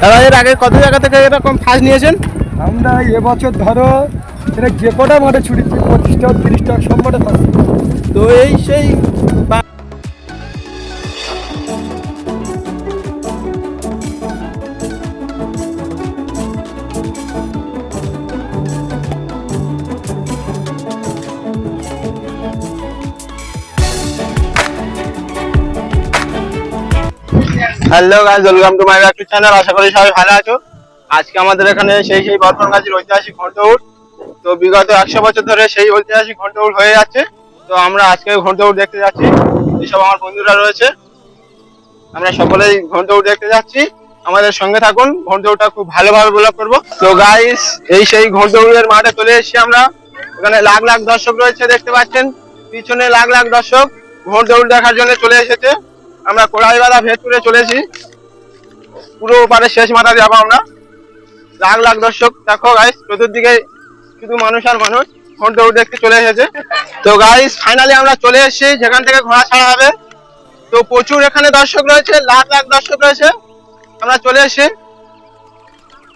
দাদা এর আগে কত জায়গা থেকে এরকম ফাঁস নিয়েছেন? আমরা এবছর ধরো এটা যে কটা মাঠে ছুটি পঁচিশটা তিরিশটা সব মাঠে তো এই সেই hello guys welcome to my back channel আশা করি সবাই ভালো আছো। আজকে আমাদের এখানে সেই সেই বর্ধমান গাছের ঐতিহাসিক ঘন্টউট তো বিগত একশো বছর ধরে সেই ঐতিহাসিক ঘন্টউট হয়ে যাচ্ছে। তো আমরা আজকে ঘন্টউট দেখতে যাচ্ছি। যেসব আমার বন্ধুরা রয়েছে, আমরা সকলেই ঘন্টউট দেখতে যাচ্ছি। আমাদের সঙ্গে থাকুন ঘন্টউটটা খুব ভালোভাবে ব্লগ করব। তো গাইস এই সেই ঘন্টউটের মাঠে চলে এসেছি আমরা। এখানে লাখ লাখ দর্শক রয়েছে, দেখতে পাচ্ছেন। পিছনে লাখ লাখ দর্শক ঘন্টউট দেখার জন্য চলে এসেছে। আমরা কোড়াইবাদা ভেতরে চলেছি। পুরো ওপারে শেষ মাথা যাব আমরা। লাখ লাখ দর্শক, দেখো গাইস চতুর্দিকে শুধু মানুষ আর মানুষ ঘণ্টা দেখতে চলে এসেছে। তো গাইস ফাইনালি আমরা চলে এসেছি, যেখান থেকে ঘোড়া ছাড়া হবে। তো প্রচুর এখানে দর্শক রয়েছে, লাখ লাখ দর্শক রয়েছে। আমরা চলে এসেছি।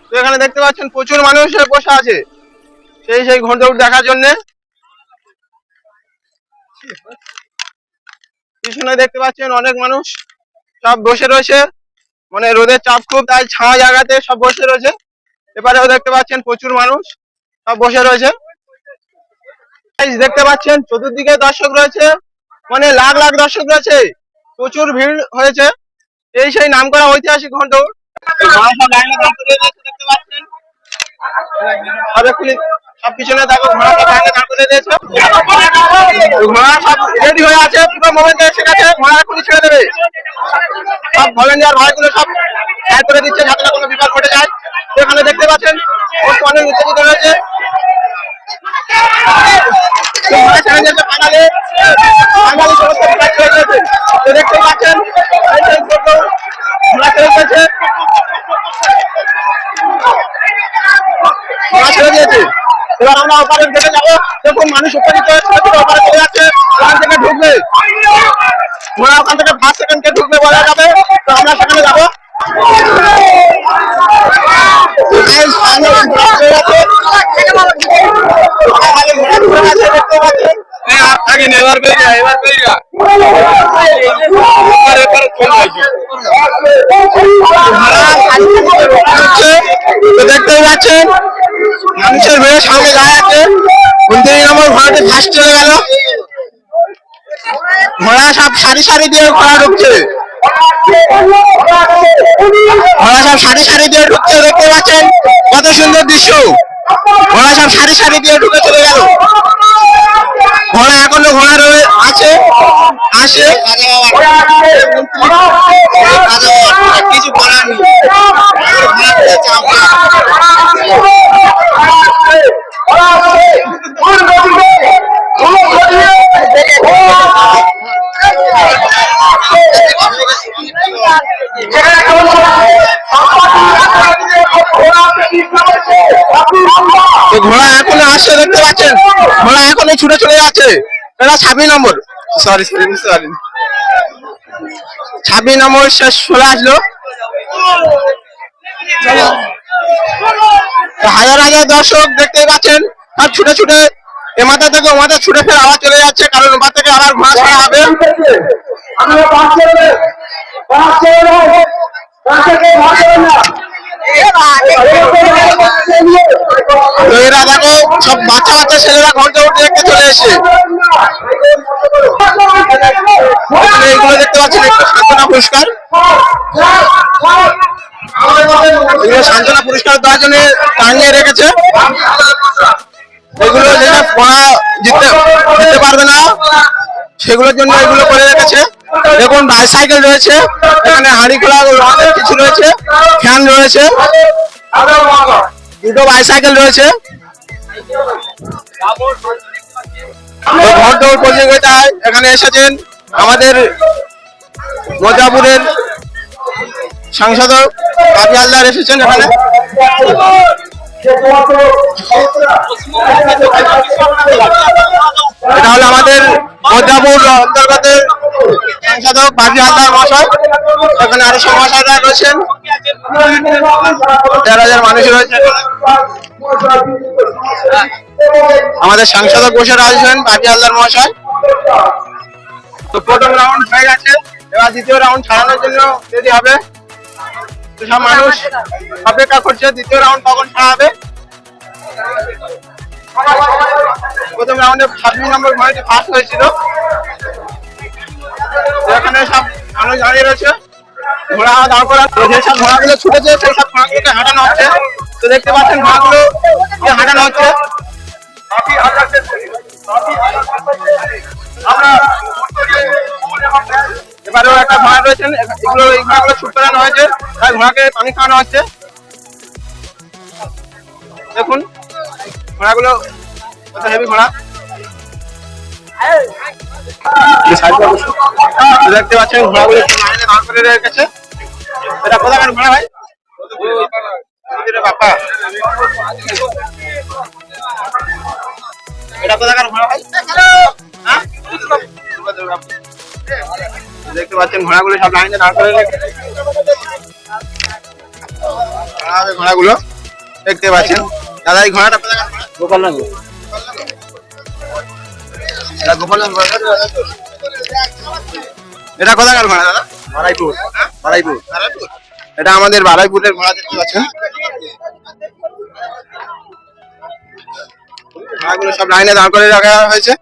তো এখানে দেখতে পাচ্ছেন, প্রচুর মানুষ বসে আছে। সেই সেই ঘণ্টা দেখার জন্য। পিছনে দেখতে পাচ্ছেন অনেক মানুষ সব বসে রয়েছে। মানে রোদের চাপ খুব, তাই ছায়া জায়গাতে সব বসে রয়েছে। এবারেও দেখতে পাচ্ছেন প্রচুর মানুষ সব বসে রয়েছে। দেখতে পাচ্ছেন চতুর্দিকে দর্শক রয়েছে। মানে লাখ লাখ দর্শক রয়েছে। প্রচুর ভিড় হয়েছে। এই সেই নাম করা ঐতিহাসিক ঘন্ট দেখতে পাচ্ছেন সব এক্ষুনি সব পিছনে দেখো ঘোড়া সব লাইনে দাঁড় করে দিয়েছে। ঘোড়া সব রেডি হয়ে আছে, পুরো মোমেন্টে এসে গেছে, ঘোড়া এক্ষুনি ছেড়ে দেবে। সব ভলেন্টিয়ার ভাইগুলো সব সাহায্য করে দিচ্ছে, যাতে কোনো বিপদ ঘটে যায়। এখানে দেখতে পাচ্ছেন ওর অনেক উত্তেজিত রয়েছে। তো ঘোড়া ছেড়ে দিয়েছে ফাইনালে ফাইনালি সমস্ত বিকাশ ছেড়ে দিয়েছে তো দেখতে পাচ্ছেন এই সেই ছোট ঘোড়া ছেড়ে দিয়েছে ঘোড়া ছেড়ে দিয়েছে এবার আমরা ওপারে দেখে যাব। দেখুন মানুষ ওপারে চলে যাচ্ছে ওখান থেকে ঢুকবে। ঘোড়া ওখান থেকে ফার্স্ট সেকেন্ড কে ঢুকবে বলা যাবে। তো আমরা সেখানে যাব। দেখতে আগে নেবার পেয়ে এবার পেয়ে এবারে এবারে চলে আসি ঘোড়া হচ্ছে, তো দেখতেই পাচ্ছেন মানুষের ভিড়ে সামনে গায়ে আছে উনত্রিশ নম্বর ঘোড়াটি ফার্স্ট চলে গেল। ঘোড়া সব সারি সারি দিয়ে ঘোড়া ঢুকছে। ঘোড়া সব সারি সারি দিয়ে ঢুকছে, দেখতে পাচ্ছেন? কত সুন্দর দৃশ্য। ঘোড়া সব সারি সারি দিয়ে ঢুকে চলে গেল। ঘোড়া এখনও ঘোড়া রয়ে আছে আসে কিছু পেয়েছে ঘোড়া এখনও আসছে, দেখতে পাচ্ছেন? ঘোড়া এখনও ছুটে চলে যাচ্ছে এটা ছাব্বিশ নম্বর। সরি সরি বুঝতে পারিনি ছাব্বিশ নম্বর শেষ চলে আসলো। হাজার হাজার দর্শক দেখতেই পাচ্ছেন সব ছুটে ছুটে এ মাথা থেকে ও মাথা ছুটে ফের আবার চলে যাচ্ছে কারণ ওপার থেকে আবার ঘোড়া ছাড়া হবে। তো এরা দেখো সব বাচ্চা বাচ্চা ছেলেরা ঘণ্টা উঠে দেখতে চলে এসে। এগুলো দেখতে পাচ্ছেন, একটু সান্ত্বনা পুরস্কার। এগুলো সান্ত্বনা পুরস্কার দেওয়ার জন্য টাঙিয়ে রেখেছে। এগুলো যেটা পড়া জিততে জিততে পারবে না। সেগুলোর জন্য এগুলো করে রেখেছে। দেখুন বাইসাইকেল রয়েছে, এখানে হাঁড়ি খোলা কিছু রয়েছে ফ্যান রয়েছে, দুটো বাইসাইকেল রয়েছে। ঘর প্রতিযোগিতায় এখানে এসেছেন আমাদের মজাপুরের সাংসদ কাপি হালদার এসেছেন এখানে। এটা হলো আমাদের মধ্যাপুর অন্তর্গত সাংসদ বাপি হালদার মহাশয় এখানে আরও মহাশয়রা রয়েছেন। দেড় হাজার মানুষ রয়েছে। আমাদের সাংসদ বসে রয়েছেন বাপি হালদার মহাশয়। তো প্রথম রাউন্ড হয়ে গেছে। এবার দ্বিতীয় রাউন্ড ছাড়ানোর জন্য রেডি হবে। সব মানুষ অপেক্ষা করছে, দ্বিতীয় রাউন্ড কখন ছাড়া হবে? প্রথম রাউন্ডে ছাব্বিশ নম্বর ঘোড়াটি ফার্স্ট হয়েছিল। এখানে সব মানুষ দাঁড়িয়ে রয়েছে। ঘোড়া দাঁড় করা যেসব ঘোড়াগুলো ছুটেছে সব ঘোড়াগুলোকে হাঁটানো হচ্ছে। তো দেখতে পাচ্ছেন ঘোড়াগুলো হাঁটানো হচ্ছে। এবারেও একটা ঘোড়া রয়েছেন এগুলো এই ঘোড়াগুলো ছুট করানো হয়েছে তাই ঘোড়াকে পানি খাওয়ানো হচ্ছে। দেখুন, ঘোড়াগুলো কত হেভি ঘোড়া। দেখতে পাচ্ছেন, ঘোড়াগুলো দাঁড় করে রেখেছে এটা কোথাকার ঘোড়া ভাই? বাপ্পা এটা কোথাকার ঘোড়া ভাই? হ্যাঁ? দেখতে পাচ্ছেন ঘোড়াগুলো সব লাইনে দাঁড় করে দাঁড়াবে ঘোড়াগুলো দেখতে পাচ্ছেন। দাদা এই ঘোড়াটা ঘোড়া? গোপালনগর। এটা এটা কোথাকার ঘোড়া দাদা? হ্যাঁ? বারাইপুর। বারাইপুর? এটা আমাদের বারাইপুরের ঘোড়া দেখতে পাচ্ছেন। ঘোড়াগুলো সব লাইনে দাঁড় করে রাখা হয়েছে।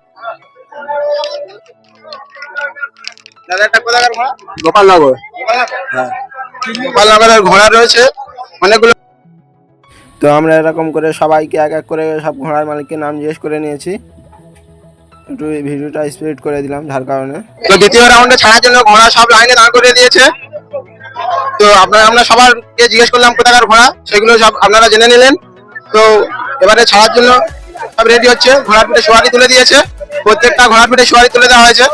দাদা কোথাকার ঘোড়া গোপালনগর। হ্যাঁ। গোপালনগরের ঘোড়া রয়েছে অনেকগুলো তো আমরা এরকম করে সবাইকে এক এক করে সব ঘোড়ার মালিককে নাম জিজ্ঞেস করে নিয়েছি। একটু ভিডিওটা স্পিড করে দিলাম যার কারণে। তো দ্বিতীয় রাউন্ডে ছাড়ার জন্য ঘোড়া সব লাইনে দাঁড় করে দিয়েছে। তো আপনারা আমরা সবারকে জিজ্ঞেস করলাম কোথাকার ঘোড়া? সেগুলো সব আপনারা জেনে নিলেন। তো এবারে ছাড়ার জন্য সব রেডি হচ্ছে। ঘোড়ার পিঠে সোয়ারি তুলে দিয়েছে। প্রত্যেকটা ঘোড়ার পিঠে সোয়ারি তুলে দেওয়া হয়েছে।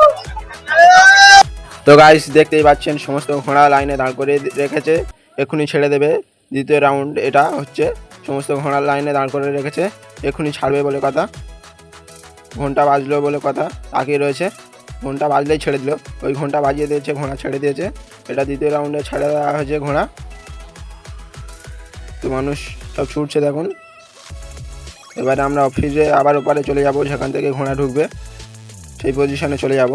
তো গাইস দেখতেই পাচ্ছেন, সমস্ত ঘোড়া লাইনে দাঁড় করে রেখেছে। এক্ষুনি ছেড়ে দেবে। দ্বিতীয় রাউন্ড এটা হচ্ছে। সমস্ত ঘোড়া লাইনে দাঁড় করে রেখেছে। এক্ষুনি ছাড়বে বলে কথা। ঘণ্টা বাজলো বলে কথা। তাকিয়ে রয়েছে। ঘণ্টা বাজলেই ছেড়ে দিল। ওই ঘণ্টা বাজিয়ে দিয়েছে, ঘোড়া ছেড়ে দিয়েছে। এটা দ্বিতীয় রাউন্ডে ছেড়ে দেওয়া হয়েছে ঘোড়া। তো মানুষ সব ছুটছে দেখুন। এবারে আমরা অফিসে আবার ওপারে চলে যাব সেখান থেকে ঘোড়া ঢুকবে। সেই পজিশনে চলে যাব।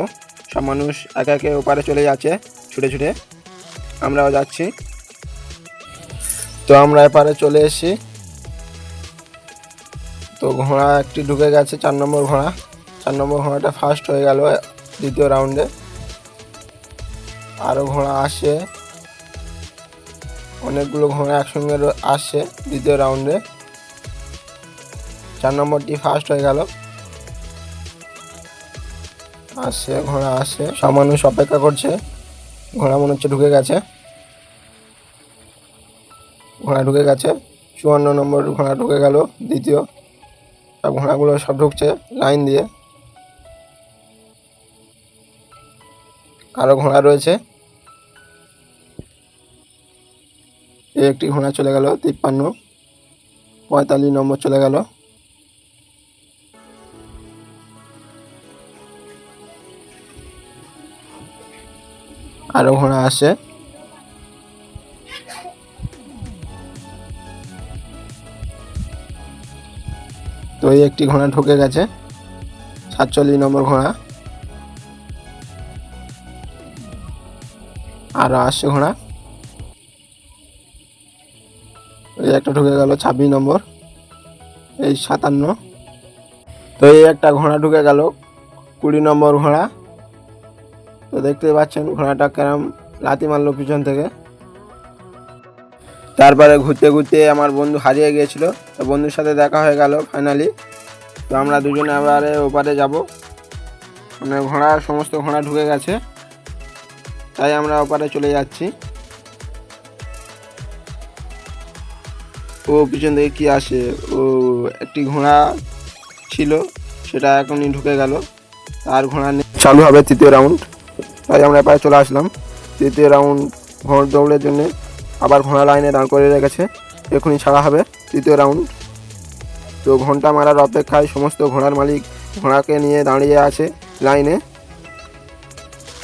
সব মানুষ একে একে ওপারে চলে যাচ্ছে, ছুটে ছুটে। আমরাও যাচ্ছি। তো আমরা এপারে চলে এসেছি। তো ঘোড়া একটি ঢুকে গেছে, চার নম্বর ঘোড়া। চার নম্বর ঘোড়াটা ফার্স্ট হয়ে গেল দ্বিতীয় রাউন্ডে আরও ঘোড়া আসে। অনেকগুলো ঘোড়া একসঙ্গে আসছে দ্বিতীয় রাউন্ডে চার নম্বরটি ফার্স্ট হয়ে গেল। আসছে, ঘোড়া আসছে। সব মানুষ অপেক্ষা করছে। ঘোড়া মনে হচ্ছে ঢুকে গেছে। ঘোড়া ঢুকে গেছে। চুয়ান্ন নম্বর ঘোড়া ঢুকে গেল, দ্বিতীয়। সব ঘোড়াগুলো সব ঢুকছে লাইন দিয়ে। আরও ঘোড়া রয়েছে। একটি ঘোড়া চলে গেল, তিপ্পান্ন। পঁয়তাল্লিশ নম্বর চলে গেল। আরও ঘোড়া আসছে তো এই একটি ঘোড়া ঢুকে গেছে। সাতচল্লিশ নম্বর ঘোড়া। আরও আসছে ঘোড়া। এই একটা ঢুকে গেল ছাব্বিশ নম্বর। এই সাতান্ন। তো এই একটা ঘোড়া ঢুকে গেল কুড়ি নম্বর ঘোড়া। তো দেখতে পাচ্ছেন, ঘোড়াটা কেরম লাতি মারলো পিছন থেকে। তারপরে ঘুরতে ঘুরতে আমার বন্ধু হারিয়ে গিয়েছিল, তো বন্ধুর সাথে দেখা হয়ে গেল ফাইনালি তো আমরা দুজনে আবার ওপারে যাব। মানে ঘোড়া, সমস্ত ঘোড়া ঢুকে গেছে। তাই আমরা ওপারে চলে যাচ্ছি। ও পিছন থেকে কী আসে? ও একটি ঘোড়া ছিল, সেটা এখনই ঢুকে গেল। আর ঘোড়া নেই। চালু হবে তৃতীয় রাউন্ড তাই আমরা প্রায় চলে আসলাম। তৃতীয় রাউন্ড ঘোড় দৌড়ের জন্য আবার ঘোড়া লাইনে দাঁড় করে রেখেছে। এখনই ছাড়া হবে তৃতীয় রাউন্ড তো ঘণ্টা মারার অপেক্ষায় সমস্ত ঘোড়ার মালিক ঘোড়াকে নিয়ে দাঁড়িয়ে আছে লাইনে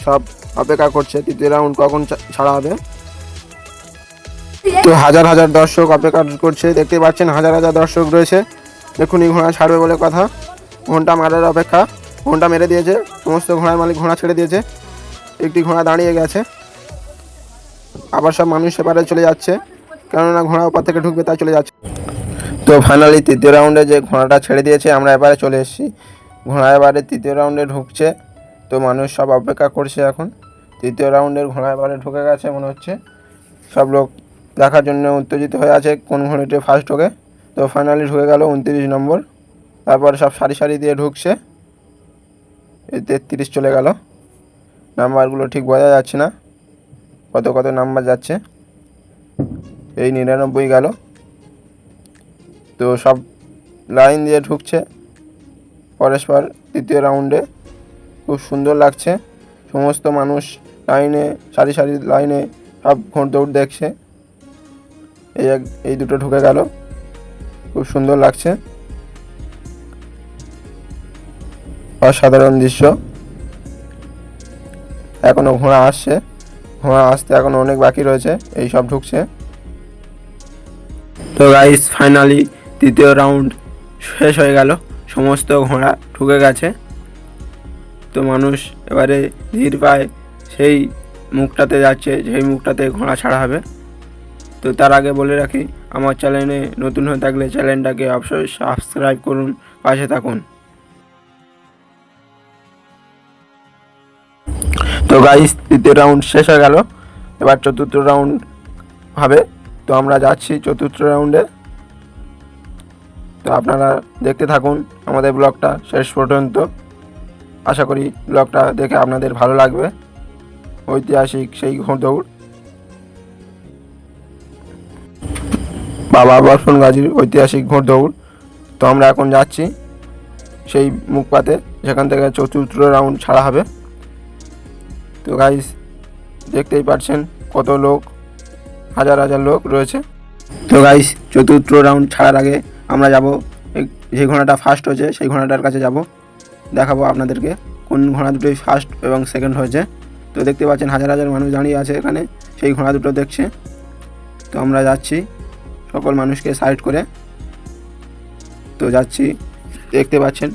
সব অপেক্ষা করছে তৃতীয় রাউন্ড কখন ছাড়া হবে। তো হাজার হাজার দর্শক অপেক্ষা করছে। দেখতে পাচ্ছেন হাজার হাজার দর্শক রয়েছে। দেখুন এই ঘোড়া ছাড়বে বলে কথা। ঘণ্টা মারার অপেক্ষা। ঘণ্টা মেরে দিয়েছে। সমস্ত ঘোড়ার মালিক ঘোড়া ছেড়ে দিয়েছে। একটি ঘোড়া দাঁড়িয়ে গেছে। আবার সব মানুষ সেপারে চলে যাচ্ছে, কেননা ঘোড়া ওপার থেকে ঢুকবে, তাই চলে যাচ্ছে। তো ফাইনালি তৃতীয় রাউন্ডে যে ঘোড়াটা ছেড়ে দিয়েছে, আমরা এবারে চলে এসেছি। ঘোড়া এবারে তৃতীয় রাউন্ডে ঢুকছে, তো মানুষ সব অপেক্ষা করছে এখন। তৃতীয় রাউন্ডের ঘোড়া এবারে ঢুকে গেছে মনে হচ্ছে। সব লোক দেখার জন্য উত্তেজিত হয়ে আছে কোন ঘোড়াটি ফার্স্ট ঢোকে তো ফাইনালি ঢুকে গেল উনত্রিশ নম্বর। তারপরে সব সারি সারি দিয়ে ঢুকছে। তেত্রিশ চলে গেল। নাম্বারগুলো ঠিক বোঝা যাচ্ছে না। কত কত নাম্বার যাচ্ছে। এই নিরানব্বই গেল। তো সব লাইন দিয়ে ঢুকছে। পরস্পর তৃতীয় রাউন্ডে। খুব সুন্দর লাগছে। সমস্ত মানুষ লাইনে, সারি সারি লাইনে সব ঘোড় দৌড় দেখছে। এই এক, এই দুটো ঢুকে গেল। খুব সুন্দর লাগছে। অসাধারণ দৃশ্য। এখনও ঘোড়া আসছে। ঘোড়া আসতে এখনও অনেক বাকি রয়েছে, এই সব ঢুকছে। তো গাইস ফাইনালি তৃতীয় রাউন্ড শেষ হয়ে গেল। সমস্ত ঘোড়া ঢুকে গেছে। তো মানুষ এবারে ধীর পায় সেই মুখটাতে যাচ্ছে, সেই মুখটাতে ঘোড়া ছাড়া হবে। তো তার আগে বলে রাখি, আমার চ্যানেলে নতুন হয়ে থাকলে চ্যানেলটাকে অবশ্যই সাবস্ক্রাইব করুন, পাশে থাকুন। তো গাইস তৃতীয় রাউন্ড শেষ হয়ে গেল। এবার চতুর্থ রাউন্ড হবে। তো আমরা যাচ্ছি চতুর্থ রাউন্ডে তো আপনারা দেখতে থাকুন আমাদের ব্লগটা শেষ পর্যন্ত। আশা করি ব্লগটা দেখে আপনাদের ভালো লাগবে। ঐতিহাসিক সেই দৌড় বাবা বর্ষণ গাজীর ঐতিহাসিক ঘোড় দৌড় তো আমরা এখন যাচ্ছি সেই মুখপাতে যেখান থেকে চতুর্থ রাউন্ড ছাড়া হবে। তো গাইস দেখতেই পাচ্ছেন কত লোক, হাজার হাজার লোক রয়েছে। তো গাইস চতুর্থ রাউন্ড ছাড়ার আগে আমরা যাব যে ঘোড়াটা ফার্স্ট হয়েছে, সেই ঘোড়াটার কাছে যাব। দেখাবো আপনাদেরকে কোন ঘোড়া দুটোই ফার্স্ট এবং সেকেন্ড হয়েছে। তো দেখতে পাচ্ছেন হাজার হাজার মানুষ দাঁড়িয়ে আছে এখানে, সেই ঘোড়া দুটো দেখছে। তো আমরা যাচ্ছি সকল মানুষকে সাইড করে। তো যাচ্ছি, দেখতে পাচ্ছেন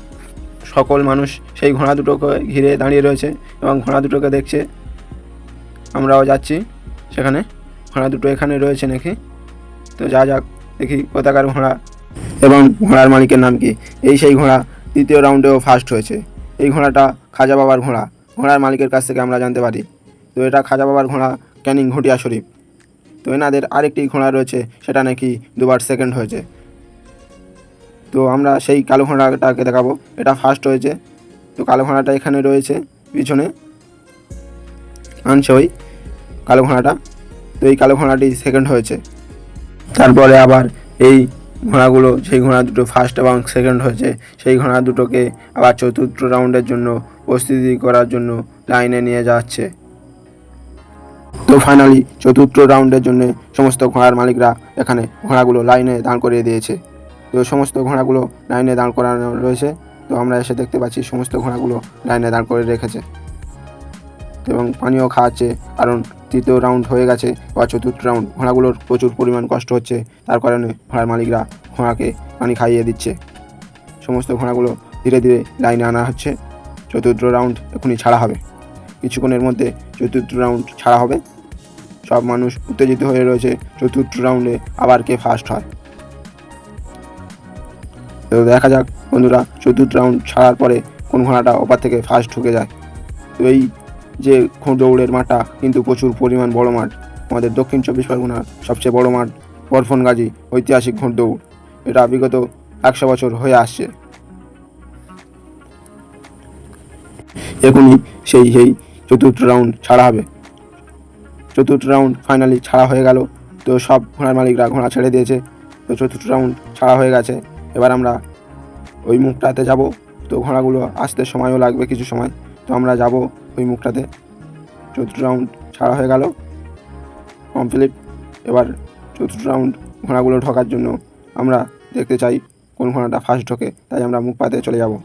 সকল মানুষ সেই ঘোড়া দুটোকে ঘিরে দাঁড়িয়ে রয়েছে এবং ঘোড়া দুটোকে দেখছে। আমরাও যাচ্ছি সেখানে। ঘোড়া দুটো এখানে রয়েছে নাকি? তো যা যাক, দেখি কোথাকার ঘোড়া। এবং ঘোড়ার মালিকের নাম কি? এই সেই ঘোড়া দ্বিতীয় রাউন্ডেও ফার্স্ট হয়েছে। এই ঘোড়াটা খাজা বাবার ঘোড়া। ঘোড়ার মালিকের কাছ থেকে আমরা জানতে পারি। তো এটা খাজা বাবার ঘোড়া ক্যানিং ঘটিয়া শরীফ। তো এনাদের আরেকটি ঘোড়া রয়েছে, সেটা নাকি দুবার সেকেন্ড হয়েছে। তো আমরা সেই কালো ঘোড়াটাকে দেখাবো। এটা ফার্স্ট হয়েছে। তো কালো ঘোড়াটা এখানে রয়েছে, পিছনে। আনছে ওই কালো ঘোড়াটা। তো এই কালো ঘোড়াটি সেকেন্ড হয়েছে। তারপরে আবার এই ঘোড়াগুলো, সেই ঘোড়া দুটো ফার্স্ট এবং সেকেন্ড হয়েছে। সেই ঘোড়া দুটোকে আবার চতুর্থ রাউন্ডের জন্য প্রস্তুতি করার জন্য লাইনে নিয়ে যাচ্ছে। তো ফাইনালি চতুর্থ রাউন্ডের জন্য সমস্ত ঘোড়ার মালিকরা এখানে ঘোড়াগুলো লাইনে দাঁড় করিয়ে দিয়েছে। তো সমস্ত ঘোড়াগুলো লাইনে দাঁড় করানো রয়েছে। তো আমরা এসে দেখতে পাচ্ছি সমস্ত ঘোড়াগুলো লাইনে দাঁড় করে রেখেছে। এবং পানিও খাওয়াচ্ছে, কারণ তৃতীয় রাউন্ড হয়ে গেছে বা চতুর্থ রাউন্ড ঘোড়াগুলোর প্রচুর পরিমাণ কষ্ট হচ্ছে, তার কারণে ঘোড়ার মালিকরা ঘোড়াকে পানি খাইয়ে দিচ্ছে। সমস্ত ঘোড়াগুলো ধীরে ধীরে লাইনে আনা হচ্ছে। চতুর্থ রাউন্ড এখনই ছাড়া হবে। কিছুক্ষণের মধ্যে চতুর্থ রাউন্ড ছাড়া হবে। সব মানুষ উত্তেজিত হয়ে রয়েছে, চতুর্থ রাউন্ডে আবার কে ফার্স্ট হয়। তো দেখা যাক, বন্ধুরা, চতুর্থ রাউন্ড ছাড়ার পরে কোন ঘোড়াটা ওপার থেকে ফার্স্ট ঢুকে যায়। তো এই যে দৌড়ের মাঠটা কিন্তু প্রচুর পরিমাণ বড় মাঠ। আমাদের দক্ষিণ চব্বিশ পরগনার সবচেয়ে বড় মাঠ, বরফনগাজী ঐতিহাসিক ঘোড় দৌড়। এটা বিগত একশো বছর হয়ে আসছে। এখনই সেই সেই চতুর্থ রাউন্ড ছাড়া হবে। চতুর্থ রাউন্ড ফাইনালি ছাড়া হয়ে গেল। তো সব ঘোড়ার মালিকরা ঘোড়া ছেড়ে দিয়েছে। তো চতুর্থ রাউন্ড ছাড়া হয়ে গেছে। এবার আমরা ওই মুখটাতে যাব। তো ঘোড়াগুলো আসতে সময়ও লাগবে কিছু সময়। তো আমরা যাব ওই মুখটাতে। চতুর্থ রাউন্ড ছাড়া হয়ে গেল। কমপ্লিট এবার চতুর্থ রাউন্ড ঘোড়াগুলো ঢোকার জন্য আমরা দেখতে চাই কোন ঘোড়াটা ফার্স্ট ঢোকে। তাই আমরা মুখ পাতে চলে যাব।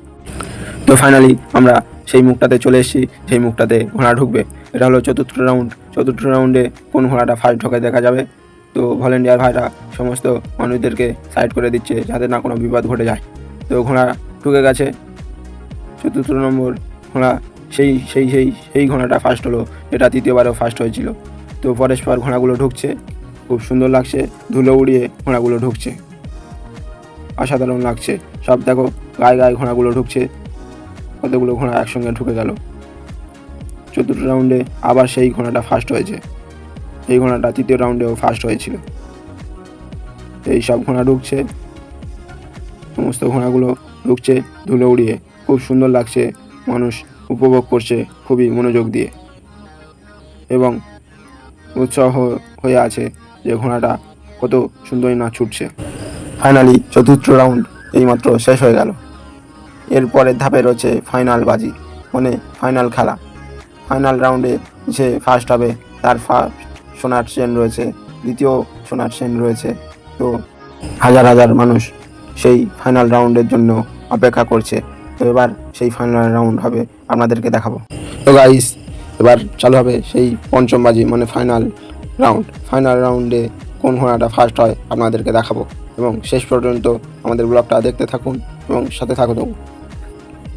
তো ফাইনালি আমরা সেই মুখটাতে চলে এসেছি। সেই মুখটাতে ঘোড়া ঢুকবে। এটা হলো চতুর্থ রাউন্ড চতুর্থ রাউন্ডে কোন ঘোড়াটা ফার্স্ট ঢোকে দেখা যাবে। তো ভলেন্টিয়ার ভাইরা সমস্ত মানুষদেরকে সাইড করে দিচ্ছে যাতে না কোনো বিপদ ঘটে যায়। তো ঘোড়া ঢুকে গেছে। চতুর্থ নম্বর ঘোড়া সেই সেই সেই সেই ঘোড়াটা ফার্স্ট হলো, যেটা তৃতীয়বারও ফার্স্ট হয়েছিল। তো পরস্পর ঘোড়াগুলো ঢুকছে, খুব সুন্দর লাগছে, ধুলো উড়িয়ে ঘোড়াগুলো ঢুকছে। অসাধারণ লাগছে। সব দেখো, গায়ে গায়ে ঘোড়াগুলো ঢুকছে, কতগুলো ঘোড়া একসঙ্গে ঢুকে গেল। চতুর্থ রাউন্ডে আবার সেই ঘোড়াটা ফার্স্ট হয়েছে। এই ঘোড়াটা তৃতীয় রাউন্ডেও ফার্স্ট হয়েছিল। এই সব ঘোড়া ঢুকছে। সমস্ত ঘোড়াগুলো ঢুকছে ধুলো উড়িয়ে। খুব সুন্দর লাগছে। মানুষ উপভোগ করছে খুবই মনোযোগ দিয়ে। এবং উৎসাহ হয়ে আছে যে ঘোড়াটা কত সুন্দরই না ছুটছে। ফাইনালি চতুর্থ রাউন্ড এইমাত্র শেষ হয়ে গেল। এরপরের ধাপে রয়েছে ফাইনাল বাজি মানে ফাইনাল খেলা। ফাইনাল রাউন্ডে যে ফার্স্ট হবে, তার ফার্স্ট সোনার চেন রয়েছে, দ্বিতীয় সোনার চেন রয়েছে। তো হাজার হাজার মানুষ সেই ফাইনাল রাউন্ডের জন্য অপেক্ষা করছে। তো এবার সেই ফাইনাল রাউন্ড হবে, আপনাদেরকে দেখাবো। তো গাইস এবার চালু হবে সেই পঞ্চম বাজি মানে ফাইনাল রাউন্ড ফাইনাল রাউন্ডে কোন ঘোড়াটা ফার্স্ট হয়, আপনাদেরকে দেখাবো। এবং শেষ পর্যন্ত আমাদের ব্লগটা দেখতে থাকুন এবং সাথে থাকুন।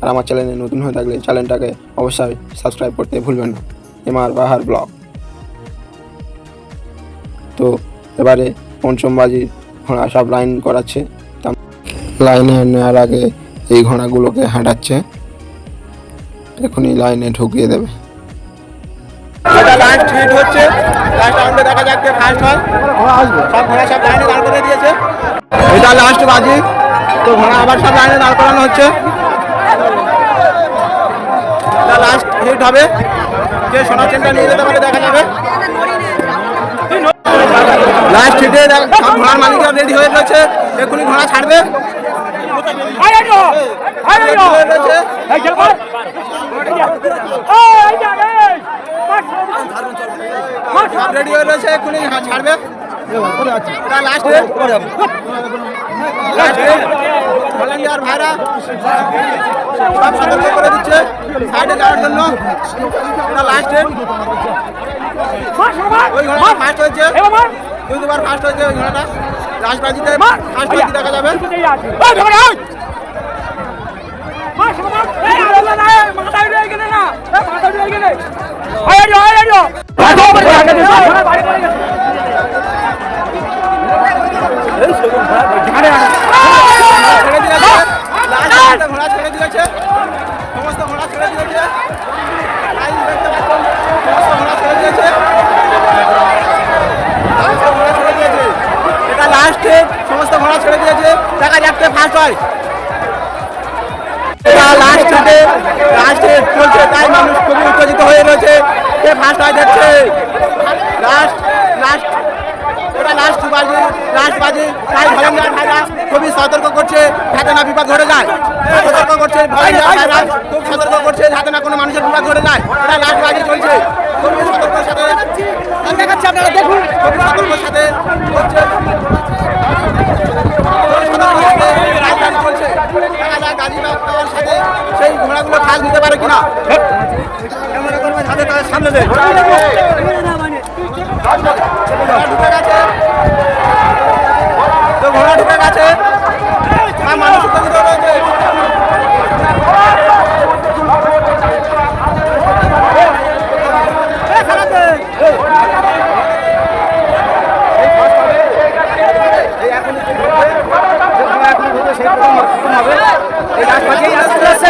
আর আমার চ্যানেলে নতুন হয়ে থাকলে চ্যানেলটাকে অবশ্যই সাবস্ক্রাইব করতে ভুলবেন না। এমআর বাহার ব্লগ তো এবারে পঞ্চম বাজি ঘোড়া সব লাইন করাচ্ছে। লাইনে নেওয়ার আগে এই ঘোড়াগুলোকে হাঁটাচ্ছে। এখনই লাইনে ঢুকিয়ে দেবে। হচ্ছে দেখা ফার্স্ট হয়। সব ঘোড়া সব লাইনে দাঁড় করে দিয়েছে। লাস্ট বাজি। তো ঘোড়া আবার সব লাইনে দাঁড় করানো হচ্ছে। লাস্ট হবে। দেখা যাবে। লাস্ট হিটে ঘোড়ার মালিকরা রেডি হয়ে রয়েছে এক্ষুনি ঘোড়া ছাড়বে। রেডি হয়ে রয়েছে এক্ষুনি ছাড়বে। ভাইরা সব সতর্ক করে দিচ্ছে সাইডে যাওয়ার জন্য। লাস্ট ওই ফার্স্ট হয়েছে। দুই দুবার ফার্স্ট হয়েছে ওই ঘোড়াটা রাজবাজিতে ফার্স্ট হয়েছে দেখা যাবে। বিপদ ঘটে যায়। সতর্ক করছে ভাইরা খুব সতর্ক করছে, যাতে না কোনো মানুষের বিপদ ঘটে যায়। এটা লাস্ট বাজি চলছে সাথে সাথে সেই ঘোড়াগুলো নিতে পারে সামনে তো ঘোড়া ঢুকে গেছে। আর এখন হবে এই ঘোড়া আসছে আছে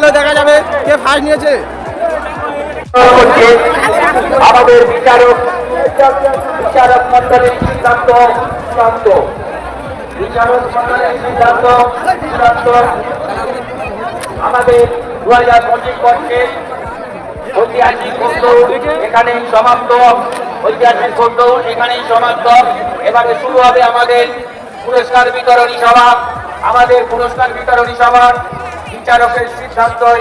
গেল দেখা যাবে। কে ফার্স্ট নিয়েছে? আমাদের বিচারক বিচারক মন্ডলের সিদ্ধান্ত চূড়ান্ত বিচারক মন্ডলের সিদ্ধান্ত চূড়ান্ত আমাদের দু হাজার পঁচিশ বর্ষের ঐতিহাসিক কৌতুক এখানেই সমাপ্ত। ঐতিহাসিক কৌতুক এখানেই সমাপ্ত। এবারে শুরু হবে আমাদের পুরস্কার বিতরণী সভা। আমাদের পুরস্কার বিতরণী সভার বিচারকের সিদ্ধান্তই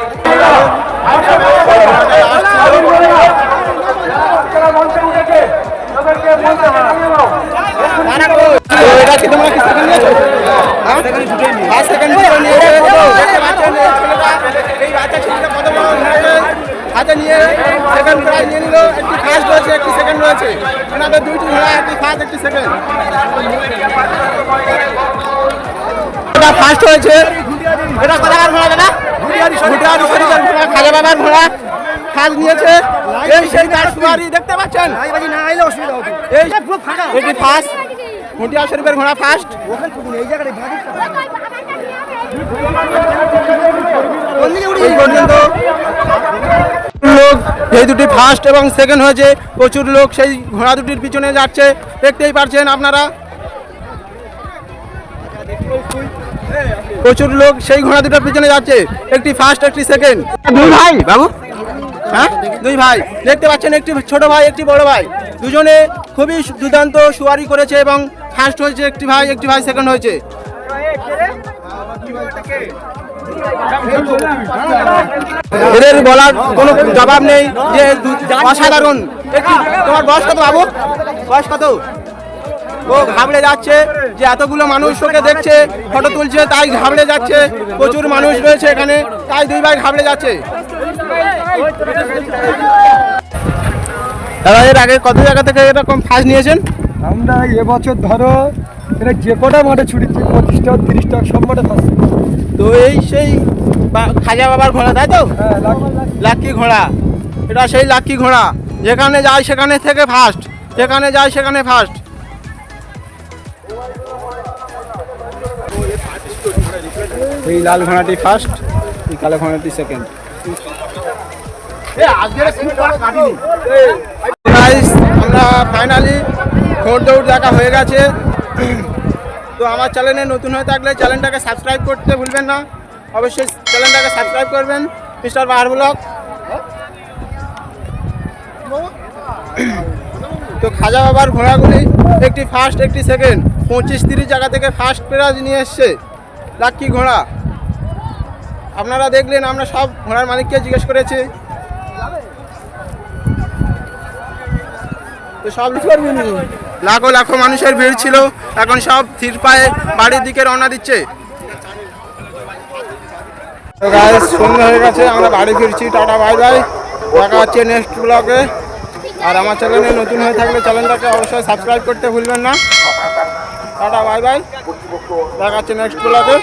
হাতে নিয়ে সেকেন্ড প্রাইজ নিয়ে নিল একটি ফার্স্ট রয়েছে একটি সেকেন্ড রয়েছে ওনাদের দুইটি ঘোড়া একটি ফার্স্ট একটি সেকেন্ড ফার্স্ট হয়েছে। এটা কোথাকার ঘোড়া দাদা ঘোড়া খাজা বাবার ঘোড়া ফার্স্ট নিয়েছে। এই সেই দাসবাড়ি দেখতে পাচ্ছেন? এই এটি ফার্স্ট ভুটিয়া শরীফের ঘোড়া ফার্স্ট এই পর্যন্ত। লোক এই দুটি ফার্স্ট এবং সেকেন্ড হয়েছে। প্রচুর লোক সেই ঘোড়া দুটির পিছনে যাচ্ছে। দেখতেই পারছেন আপনারা। প্রচুর লোক সেই ঘোড়া দুটোর পিছনে যাচ্ছে। একটি ফার্স্ট একটি সেকেন্ড দুই ভাই বাবু। হ্যাঁ? দুই ভাই। দেখতে পাচ্ছেন একটি ছোট ভাই একটি বড় ভাই। দুজনে খুবই দুর্দান্ত সুয়ারি করেছে এবং ফার্স্ট হয়েছে একটি ভাই একটি ভাই সেকেন্ড হয়েছে। এদের বলার কোনো জবাব নেই যে অসাধারণ। তোমার বয়স কত বাবু? বয়স কত? ও ঘাবড়ে যাচ্ছে যে এতগুলো মানুষ ওকে দেখছে ফটো তুলছে তাই ঘাবড়ে যাচ্ছে। প্রচুর মানুষ রয়েছে এখানে তাই দুই ভাই ঘাবড়ে যাচ্ছে। দাদা এর আগে কত জায়গা থেকে এরকম ফার্স্ট নিয়েছেন? আমরা এবছর ধরো এটা যে কটা মাঠে ছুটেছি পঁচিশটা তিরিশটা সব মাঠে পাচ্ছি তো এই সেই খাজা বাবার ঘোড়া তাই তো? হ্যাঁ লাখ ঘোড়া। এটা সেই লাকি ঘোড়া। যেখানে যায় সেখানে থেকে ফার্স্ট যেখানে যায় সেখানে ফার্স্ট এই লাল ঘোড়াটি ফার্স্ট এই কালো ঘোড়াটি সেকেন্ড আমরা ফাইনালি ঘোড় দৌড় দেখা হয়ে গেছে। তো আমার চ্যানেলে নতুন হয়ে থাকলে চ্যানেলটাকে সাবস্ক্রাইব করতে ভুলবেন না। অবশ্যই চ্যানেলটাকে সাবস্ক্রাইব করবেন। Mister Bahar blog. তো খাজা বাবার ঘোড়াগুলি একটি ফার্স্ট একটি সেকেন্ড পঁচিশ, তিরিশ জায়গা থেকে ফার্স্ট প্রাইজ নিয়ে এসছে। লাক্কি ঘোড়া। আপনারা দেখলেন, আমরা সব ঘোড়ার মালিককে জিজ্ঞেস করেছি। তো সব লাখো লাখো মানুষের ভিড় ছিল, এখন সব ধীর পায়ে বাড়ির দিকে রওনা দিচ্ছে। সন্ধ্যা হয়ে গেছে, আমরা বাড়ি ফিরছি, টাটা বাই বাই দেখা হচ্ছে নেক্সট ব্লগে আর আমার চ্যানেলে নতুন হয়ে থাকলে চ্যানেলটাকে অবশ্যই সাবস্ক্রাইব করতে ভুলবেন না। টাটা বাই বাই দেখা হচ্ছে নেক্সট ব্লগে